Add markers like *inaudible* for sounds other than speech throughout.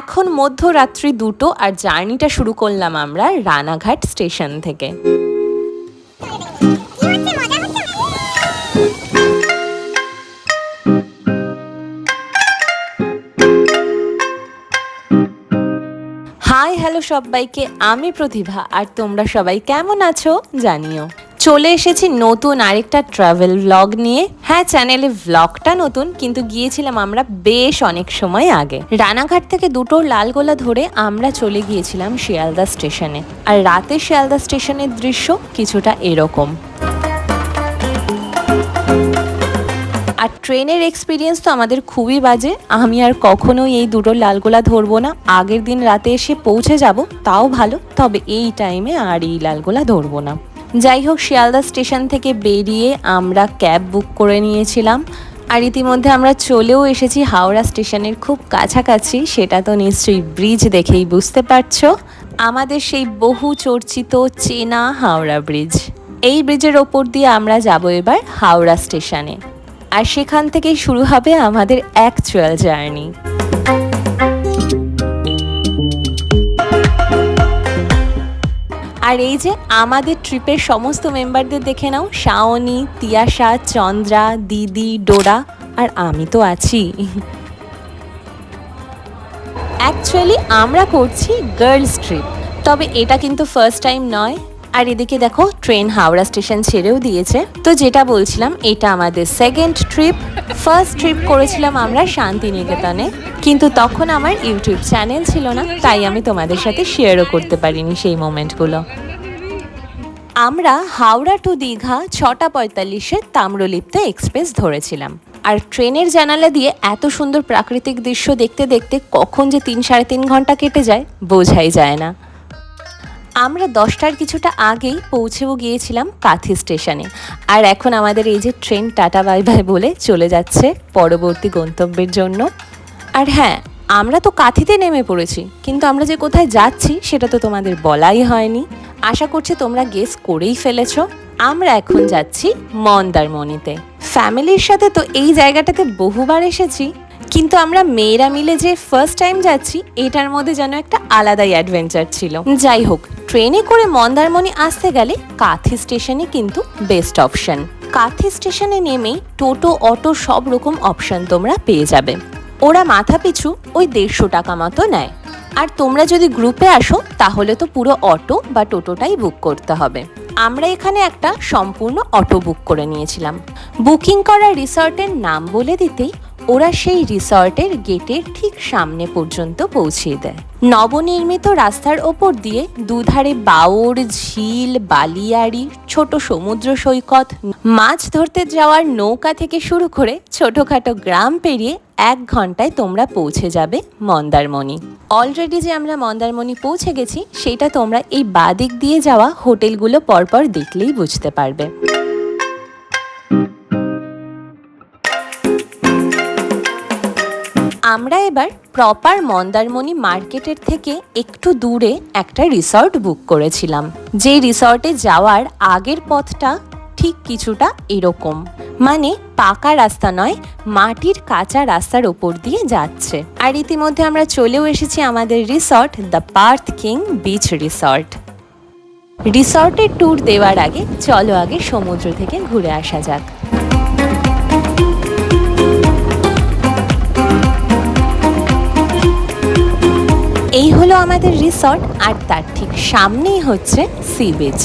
এখন মধ্যরাত্রি দুটো আর জার্নিটা শুরু করলাম আমরা রানাঘাট স্টেশন থেকে। হাই হ্যালো সবাইকে, আমি প্রতিভা আর তোমরা সবাই কেমন আছো জানিও। চলে এসেছি নতুন আরেকটা ট্রাভেল ভ্লগ নিয়ে। হ্যাঁ চ্যানেলে ভ্লগটা নতুন, কিন্তু গিয়েছিলাম আমরা বেশ অনেক সময় আগে। রানাঘাট থেকে দুটো লালগোলা ধরে আমরা চলে গিয়েছিলাম শিয়ালদা স্টেশনে আর রাতে শিয়ালদা স্টেশনের দৃশ্য কিছুটা এরকম। আর ট্রেনের এক্সপিরিয়েন্স তো আমাদের খুবই বাজে। আমি আর কখনোই এই দুটো লালগোলা ধরবো না। আগের দিন রাতে এসে পৌঁছে যাব, তাও ভালো। তবে এই টাইমে আর এই লালগোলা ধরবো না। যাই হোক শিয়ালদা স্টেশন থেকে বেরিয়ে আমরা ক্যাব বুক করে নিয়েছিলাম। আর ইতিমধ্যে আমরা চলেও এসেছি হাওড়া স্টেশনের খুব কাছাকাছি। সেটা তো নিশ্চয়ই ব্রিজ দেখেই বুঝতে পারছ। আমাদের সেই বহু চর্চিত চেনা হাওড়া ব্রিজ। এই ব্রিজের ওপর দিয়ে আমরা যাব এবার হাওড়া স্টেশনে। আর সেখান থেকেই শুরু হবে আমাদের অ্যাকচুয়াল জার্নি আর এই যে আমাদের ট্রিপের সমস্ত মেম্বারদের দেখে নাও, শাওনি, তিয়াশা, চন্দ্রা, দিদি, ডোরা, আর আমি তো আছি। অ্যাকচুয়ালি আমরা করছি গার্লস ট্রিপ তবে এটা কিন্তু ফার্স্ট টাইম নয়। আর এদিকে দেখো ট্রেন হাওড়া স্টেশন ছেড়েও দিয়েছে। তো যেটা বলছিলাম, এটা আমাদের সেকেন্ড ট্রিপ ফার্স্ট ট্রিপ করেছিলাম আমরা শান্তিনিকেতনে। কিন্তু তখন আমার ইউটিউব চ্যানেল ছিল না, তাই আমি তোমাদের সাথে শেয়ারও করতে পারিনি সেই মোমেন্টগুলো আমরা হাওড়া টু দীঘা ছটা পঁয়তাল্লিশে তাম্রলিপ্ত এক্সপ্রেস ধরেছিলাম। আর ট্রেনের জানালা দিয়ে এত সুন্দর প্রাকৃতিক দৃশ্য দেখতে দেখতে কখন যে তিন সাড়ে তিন ঘণ্টা কেটে যায়, বোঝাই যায় না। আমরা দশটার কিছুটা আগেই পৌঁছেও গিয়েছিলাম কাথি স্টেশনে। আর এখন আমাদের এই যে ট্রেন টাটা বাই বাই বলে চলে যাচ্ছে পরবর্তী গন্তব্যের জন্য। আর হ্যাঁ আমরা তো কাথিতে নেমে পড়েছি, কিন্তু আমরা যে কোথায় যাচ্ছি সেটা তো তোমাদের বলাই হয়নি। আশা করছি তোমরা গেস করেই ফেলেছো। আমরা এখন যাচ্ছি মন্দারমণিতে। ফ্যামিলির সাথে তো এই জায়গাটাতে বহুবার এসেছি, কিন্তু আমরা মেয়েরা মিলে যে ফার্স্ট টাইম যাচ্ছি, এটার মধ্যে যেন একটা আলাদাই অ্যাডভেঞ্চার ছিল। যাই হোক ট্রেনে করে মন্দারমণি আসতে গেলে কাথি স্টেশনে কিন্তু বেস্ট অপশন কাথি স্টেশনে নেমেই টোটো, অটো সব রকম অপশন তোমরা পেয়ে যাবে। ওরা মাথা পিছু ওই দেড়শো টাকা মতো নেয়। আর তোমরা যদি গ্রুপে আসো, তাহলে তো পুরো অটো বা টোটোটাই বুক করতে হবে। আমরা এখানে একটা সম্পূর্ণ অটো বুক করে নিয়েছিলাম। বুকিং করা রিসর্টের নাম বলে দিতেই ওরা সেই রিসর্টের গেটের ঠিক সামনে পর্যন্ত পৌঁছিয়ে দেয়। নবনির্মিত রাস্তার ওপর দিয়ে দুধারে বাউর ঝিল, বালিয়াড়ি, ছোট সমুদ্র সৈকত, মাছ ধরতে যাওয়ার নৌকা থেকে শুরু করে ছোটখাটো গ্রাম পেরিয়ে এক ঘন্টায় তোমরা পৌঁছে যাবে মন্দারমণি। অলরেডি যে আমরা মন্দারমণি পৌঁছে গেছি, সেটা তোমরা এই বাদিক দিয়ে যাওয়া হোটেলগুলো পরপর দেখলেই বুঝতে পারবে। আমরা এবার প্রপার মন্দারমণি মার্কেটের থেকে একটু দূরে একটা রিসর্ট বুক করেছিলাম। যে রিসর্টে যাওয়ার আগের পথটা ঠিক কিছুটা এরকম। মানে পাকা রাস্তা নয়, মাটির কাঁচা রাস্তার ওপর দিয়ে যাচ্ছে। আর ইতিমধ্যে আমরা চলেও এসেছি আমাদের resort the Partha king beach resort রিসর্টের tour দেওয়ার আগে চলো আগে সমুদ্র থেকে ঘুরে আসা যাক। এই হলো আমাদের রিসর্ট, আর তার ঠিক সামনেই হচ্ছে সি বিচ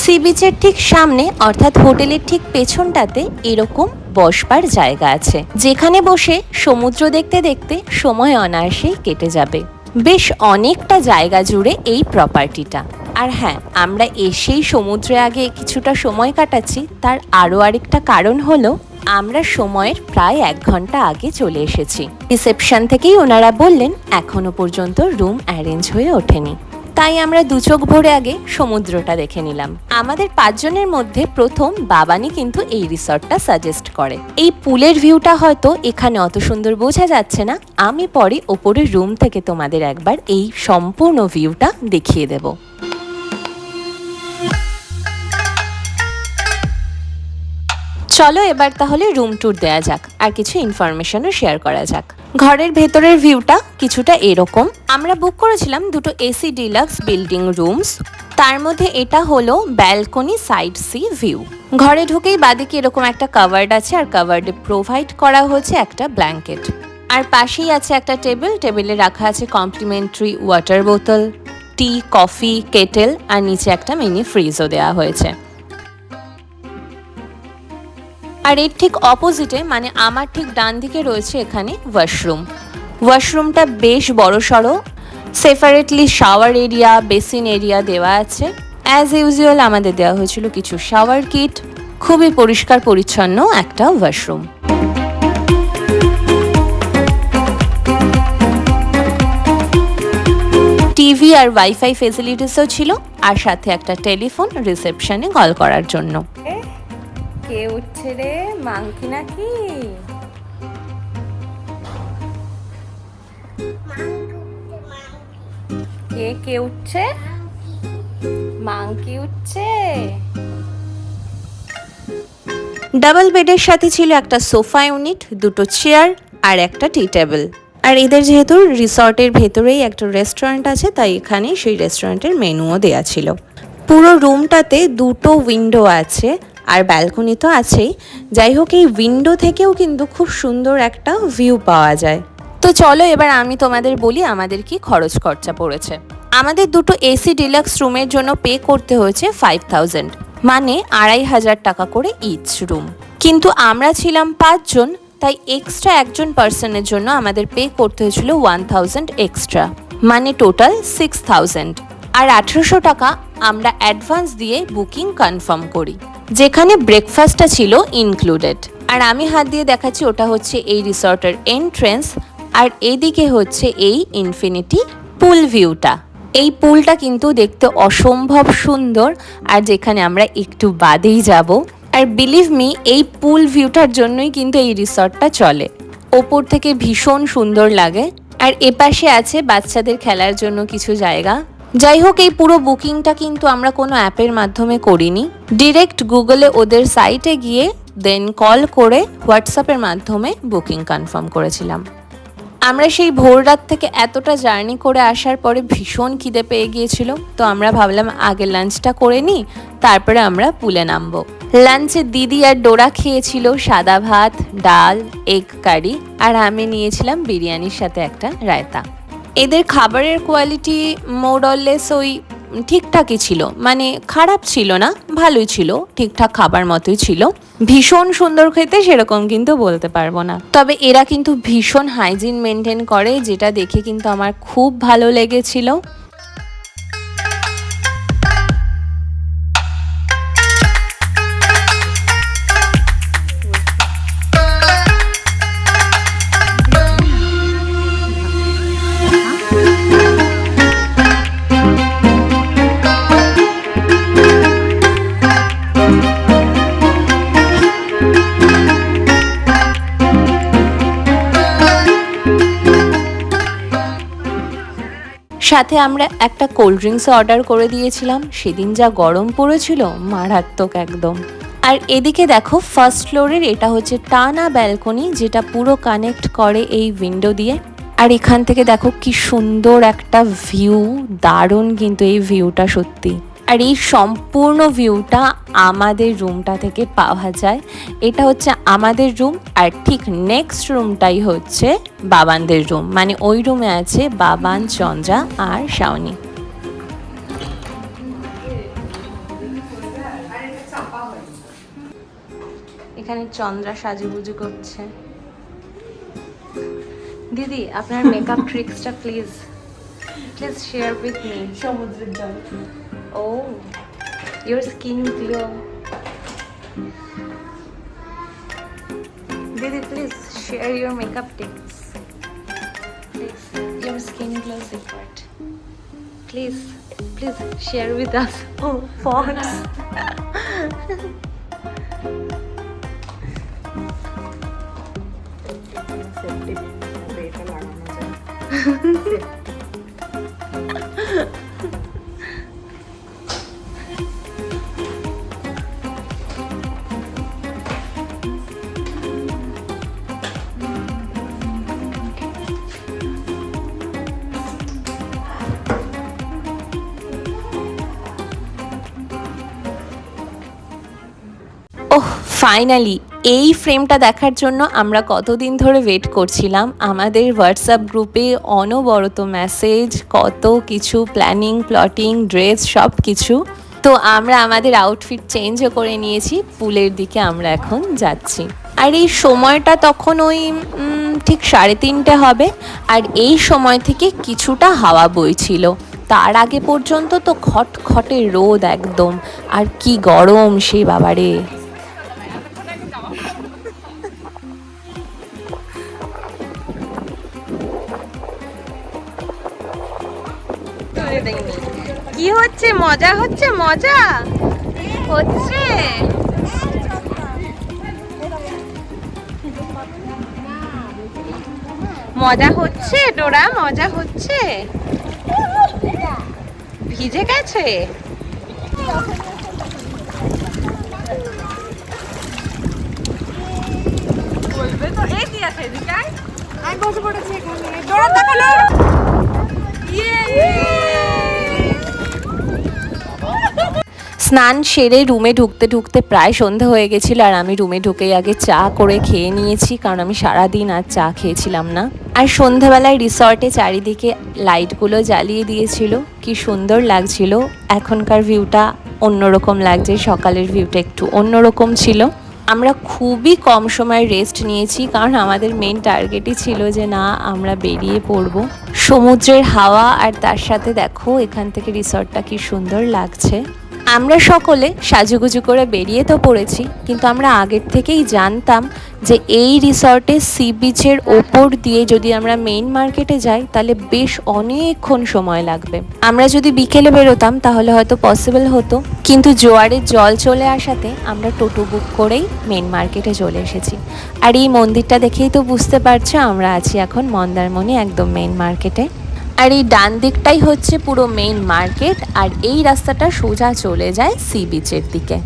সি বিচের ঠিক সামনে, অর্থাৎ হোটেলের ঠিক পেছনটাতে, এরকম বসবার জায়গা আছে। যেখানে বসে সমুদ্র দেখতে দেখতে সময় অনায়াসেই কেটে যাবে। বেশ অনেকটা জায়গা জুড়ে এই প্রপার্টিটা আর হ্যাঁ আমরা এসেই সমুদ্রে আগে কিছুটা সময় কাটাচ্ছি, তার আরও আরেকটা কারণ হলো, আমরা সময়ের প্রায় এক ঘণ্টা আগে চলে এসেছি। রিসেপশন থেকেই ওনারা বললেন, এখনও পর্যন্ত রুম অ্যারেঞ্জ হয়ে ওঠেনি। তাই আমরা দু চোখ ভরে আগে সমুদ্রটা দেখে নিলাম। আমাদের পাঁচজনের মধ্যে প্রথম বাবানি কিন্তু এই রিসর্টটা সাজেস্ট করে। এই পুলের ভিউটা হয়তো এখানে অত সুন্দর বোঝা যাচ্ছে না। আমি পরে ওপরের রুম থেকে তোমাদের একবার এই সম্পূর্ণ ভিউটা দেখিয়ে দেবো। চলো এবার তাহলে রুম ট্যুর দেওয়া যাক, আর কিছু ইনফরমেশনও শেয়ার করা যাক। ঘরের ভেতরের ভিউটা কিছুটা এরকম। আমরা বুক করেছিলাম দুটো এসি ডিলাক্স বিল্ডিং রুমস তার মধ্যে এটা হলো ব্যালকনি সাইড সি ভিউ ঘরে ঢুকেই বাদিকে এরকম একটা কাভার্ড আছে, আর কাভার্ডে প্রোভাইড করা হয়েছে একটা ব্ল্যাঙ্কেট আর পাশেই আছে একটা টেবিল টেবিলে রাখা আছে কমপ্লিমেন্টারি ওয়াটার বোতল টি কফি কেটেল আর নিচে একটা মিনি ফ্রিজও দেওয়া হয়েছে। আর এর ঠিক অপোজিটে মানে আমার ঠিক ডান দিকে রয়েছে এখানে ওয়াশরুম ওয়াশরুমটা বেশ বড় সড়ো separately shower area basin area দেওয়া আছে। অ্যাজ ইউজুয়াল আমাদের দেওয়া হয়েছিল কিছু শাওয়ার কিট খুবই পরিষ্কার পরিচ্ছন্ন একটা ওয়াশরুম টিভি আর ওয়াইফাই ফেসিলিটিসও ছিল, আর সাথে একটা টেলিফোন রিসেপশনে কল করার জন্য। কে উঠছে রে? মাংকি নাকি? কে কে উঠছে? মাংকি উঠছে? ডাবল বেডের সাথে ছিল একটা সোফা ইউনিট, দুটো চেয়ার আর একটা টি টেবিল। আর এদের যেহেতু রিসর্টের ভেতরেই একটা রেস্টুরেন্ট আছে, তাই এখানে সেই রেস্টুরেন্টের মেনুও দেয়া ছিল। পুরো রুমটাতে দুটো উইন্ডো আছে আর ব্যালকনি তো আছেই। যাই হোক, এই উইন্ডো থেকেও কিন্তু খুব সুন্দর একটা ভিউ পাওয়া যায়। তো চলো এবার আমি তোমাদের বলি আমাদের কি খরচ খরচা পড়েছে। আমাদের দুটো এসি ডিলাক্স রুমের জন্য পে করতে হয়েছে ফাইভ থাউজেন্ড মানে আড়াই হাজার টাকা করে ইচ রুম কিন্তু আমরা ছিলাম পাঁচজন, তাই এক্সট্রা একজন পার্সনের জন্য আমাদের পে করতে হয়েছিল ওয়ান থাউজেন্ড এক্সট্রা মানে টোটাল সিক্স থাউজেন্ড আর আঠেরোশো টাকা আমরা অ্যাডভান্স দিয়ে বুকিং কনফার্ম করি। যেখানে ব্রেকফাস্টটা ছিল ইনক্লুডেড আর আমি হাত দিয়ে দেখাচ্ছি, ওটা হচ্ছে এই রিসর্টের এন্ট্রেন্স আর এদিকে হচ্ছে এই ইনফিনিটি পুল ভিউটা এই পুলটা কিন্তু দেখতে অসম্ভব সুন্দর, আর যেখানে আমরা একটু বাদেই যাব। আর বিলিভ মি এই পুল ভিউটার জন্যই কিন্তু এই রিসর্টটা চলে। ওপর থেকে ভীষণ সুন্দর লাগে। আর এপাশে আছে বাচ্চাদের খেলার জন্য কিছু জায়গা। যাই হোক এই পুরো বুকিংটা কিন্তু আমরা কোনো অ্যাপের মাধ্যমে করিনি। ডিরেক্ট গুগলে ওদের সাইটে গিয়ে দেন কল করে হোয়াটসঅ্যাপের মাধ্যমে বুকিং কনফার্ম করেছিলাম। আমরা সেই ভোর রাত থেকে এতটা জার্নি করে আসার পরে ভীষণ খিদে পেয়ে গিয়েছিল। তো আমরা ভাবলাম, আগে লাঞ্চটা করে নিই, তারপরে আমরা পুলে নামবো। লাঞ্চে দিদি আর ডোরা খেয়েছিল, সাদা ভাত, ডাল এগ কারি আর আমি নিয়েছিলাম বিরিয়ানির সাথে একটা রায়তা। এদের খাবারের কোয়ালিটি মোরলেস ওই ঠিকঠাকই ছিল। মানে খারাপ ছিল না, ভালোই ছিল, ঠিকঠাক খাবার মতোই ছিল। ভীষণ সুন্দর খেতে সেরকম কিন্তু বলতে পারব না। তবে এরা কিন্তু ভীষণ হাইজিন মেনটেন করে, যেটা দেখে কিন্তু আমার খুব ভালো লেগেছিল। সাথে আমরা একটা কোল্ড ড্রিঙ্কস অর্ডার করে দিয়েছিলাম। সেদিন যা গরম পড়েছিল, মারাত্মক একদম। আর এদিকে দেখো ফার্স্ট ফ্লোরের এটা হচ্ছে টানা ব্যালকনি যেটা পুরো কানেক্ট করে এই উইন্ডো দিয়ে। আর এখান থেকে দেখো কি সুন্দর একটা ভিউ দারুণ কিন্তু এই ভিউটা সত্যি। আর এই সম্পূর্ণ ভিউটা আমাদের রুমটা থেকে পাওয়া যায়। এটা হচ্ছে আমাদের রুম আর ঠিক নেক্সট রুমটাই হচ্ছে বাবানদের রুম মানে ওই রুমে আছে বাবান চন্দ্রা আর শাওনি। এখানে চন্দ্রা সাজুগুজু করছে। দিদি, আপনার makeup ট্রিক্সটা please please share with me সমুদ্রের জল। Oh, your skin glow. Didi, please share your makeup tips. Please, your skin glow secret. Please. Please share with us *laughs* O fonts এটা লাগানো যায় *laughs* Finally এই ফ্রেমটা দেখার জন্য আমরা কতদিন ধরে ওয়েট করছিলাম? আমাদের হোয়াটসঅ্যাপ গ্রুপে অনবরত মেসেজ কত কিছু প্ল্যানিং প্লটিং ড্রেস সব কিছু তো আমরা আমাদের আউটফিট চেঞ্জও করে নিয়েছি, পুলের দিকে আমরা এখন যাচ্ছি। আর এই সময়টা তখন ওই ঠিক সাড়ে তিনটে হবে। আর এই সময় থেকে কিছুটা হাওয়া বইছিল। তার আগে পর্যন্ত তো খটখটে রোদ একদম। আর কি গরম সেই বাবারে। কি হচ্ছে? মজা হচ্ছে? মজা? হচ্ছে? মজা হচ্ছে ডোরা? মজা হচ্ছে? ভিজে গেছে? আমি বসে পড়েছি এখানে। ডোরা দেখাল স্নান সেরে রুমে ঢুকতে ঢুকতে প্রায় সন্ধে হয়ে গেছিল আর আমি রুমে ঢুকেই আগে চা করে খেয়ে নিয়েছি, কারণ আমি সারাদিন আর চা খেয়েছিলাম না। আর সন্ধেবেলায় রিসর্টে চারিদিকে লাইটগুলো জ্বালিয়ে দিয়েছিল, কি সুন্দর লাগছিল। এখনকার ভিউটা অন্যরকম লাগছে, সকালের ভিউটা একটু অন্যরকম ছিল। আমরা খুবই কম সময় রেস্ট নিয়েছি, কারণ আমাদের মেন টার্গেটই ছিল যে না, আমরা বেরিয়ে পড়ব। সমুদ্রের হাওয়া আর তার সাথে দেখো, এখান থেকে রিসর্টটা কি সুন্দর লাগছে। আমরা সকলে সাজুগুজু করে বেরিয়ে তো পড়েছি, কিন্তু আমরা আগের থেকেই জানতাম যে এই রিসর্টে সি বিচের ওপর দিয়ে যদি আমরা মেইন মার্কেটে যাই, তাহলে বেশ অনেকক্ষণ সময় লাগবে। আমরা যদি বিকেলে বেরোতাম, তাহলে হয়তো পসিবল হতো, কিন্তু জোয়ারের জল চলে আসাতে আমরা টোটো বুক করেই মেইন মার্কেটে চলে এসেছি। আর এই মন্দিরটা দেখেই তো বুঝতে পারছ, আমরা আছি এখন মন্দারমণি একদম মেইন মার্কেটে। আর এই ডান দিকটাই হচ্ছে পুরো মেইন মার্কেট আর এই রাস্তাটা সোজা চলে যায় সি বিচের দিকে।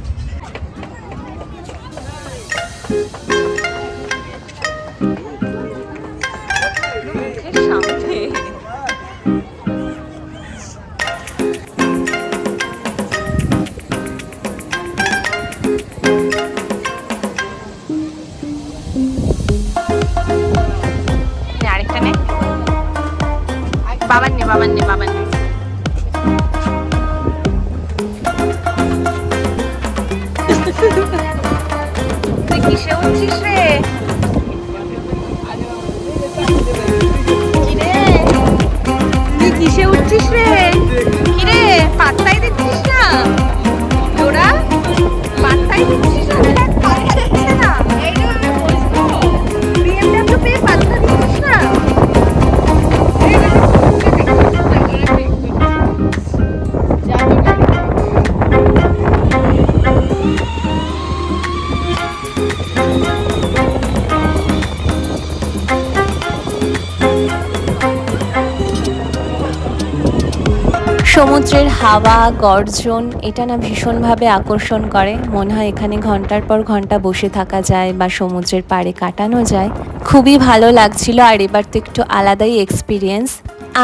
বাবার নে বাবার নে বাবার নে তুই কিসে উঠছিস রে? তুই কিসে উঠছিস রে? কিরে, পাত্তাই দিচ্ছিস না? তোরা পাত্তাই দিচ্ছিস না? সমুদ্রের হাওয়া, গর্জন, এটা না ভীষণভাবে আকর্ষণ করে। মনে হয় এখানে ঘণ্টার পর ঘণ্টা বসে থাকা যায় বা সমুদ্রের পাড়ে কাটানো যায়। খুবই ভালো লাগছিল আর এবার তো একটু আলাদাই এক্সপিরিয়েন্স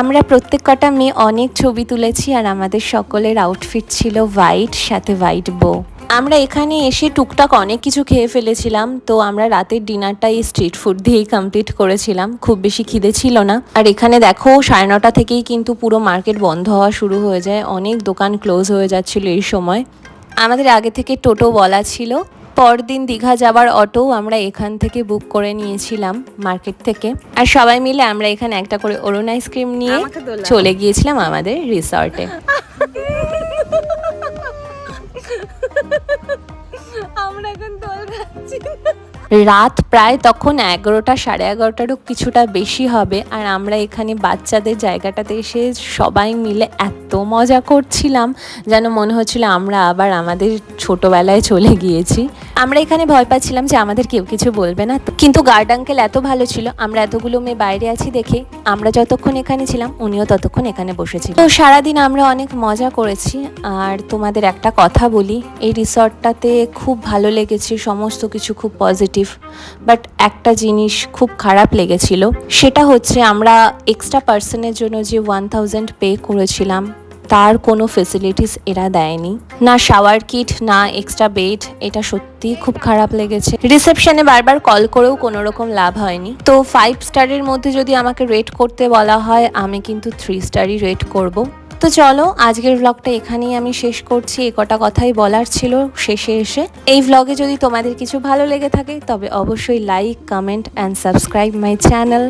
আমরা প্রত্যেক কটা মেয়ে অনেক ছবি তুলেছি আর আমাদের সকলের আউটফিট ছিল হোয়াইট সাথে হোয়াইট বো আমরা এখানে এসে টুকটাক অনেক কিছু খেয়ে ফেলেছিলাম তো আমরা রাতের ডিনারটা এই স্ট্রিট ফুড দিয়েই কমপ্লিট করেছিলাম। খুব বেশি খিদে ছিল না। আর এখানে দেখো সাড়ে নটা থেকেই কিন্তু পুরো মার্কেট বন্ধ হওয়া শুরু হয়ে যায়। অনেক দোকান ক্লোজ হয়ে যাচ্ছিল এই সময়। আমাদের আগে থেকে টোটো বলা ছিল। পরদিন দীঘা যাবার অটো আমরা এখান থেকে বুক করে নিয়েছিলাম মার্কেট থেকে। আর সবাই মিলে আমরা এখানে একটা করে অরুণ আইসক্রিম নিয়ে চলে গিয়েছিলাম আমাদের রিসর্টে *laughs* এখন দোল খাচ্ছি রাত প্রায় তখন এগারোটা, সাড়ে এগারোটারও কিছুটা বেশি হবে আর আমরা এখানে বাচ্চাদের জায়গাটাতে এসে সবাই মিলে এত মজা করছিলাম যেন মনে হচ্ছিল আমরা আবার আমাদের ছোটবেলায় চলে গিয়েছি। আমরা এখানে ভয় পাচ্ছিলাম যে আমাদের কেউ কিছু বলবে না। কিন্তু গার্ড আঙ্কেল এত ভালো ছিল, আমরা এতগুলো মেয়ে বাইরে আছি দেখে আমরা যতক্ষণ এখানে ছিলাম, উনিও ততক্ষণ এখানে বসেছিল। তো সারাদিন আমরা অনেক মজা করেছি। আর তোমাদের একটা কথা বলি, এই রিসর্টটাতে খুব ভালো লেগেছে, সমস্ত কিছু খুব পজিটিভ বাট একটা জিনিস খুব খারাপ লেগেছিল, সেটা হচ্ছে আমরা এক্সট্রা পার্সনের জন্য যে ওয়ান থাউজেন্ড পে করেছিলাম, তার কোনো ফেসিলিটিস এরা দেয়নি। না শাওয়ার কিট না এক্সট্রা বেড এটা সত্যি খুব খারাপ লেগেছে। রিসেপশনে বারবার কল করেও কোনো রকম লাভ হয়নি। তো ফাইভ স্টারের মধ্যে যদি আমাকে রেট করতে বলা হয়, আমি কিন্তু থ্রি স্টারই রেট করব। তো চলো, আজকের ব্লগটা এখানেই আমি শেষ করছি। এ কটা কথাই বলার ছিল শেষে এসে। এই ব্লগে যদি তোমাদের কিছু ভালো লেগে থাকে, তবে অবশ্যই like comment and subscribe my channel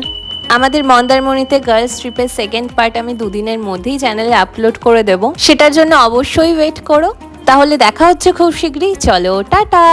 আমাদের মন্দারমণিতে গার্লস ট্রিপের সেকেন্ড পার্ট আমি দুদিনের মধ্যেই চ্যানেলে আপলোড করে দেব। সেটার জন্য অবশ্যই ওয়েট করো। তাহলে দেখা হচ্ছে খুব শীঘ্রই। চলো, টাটা!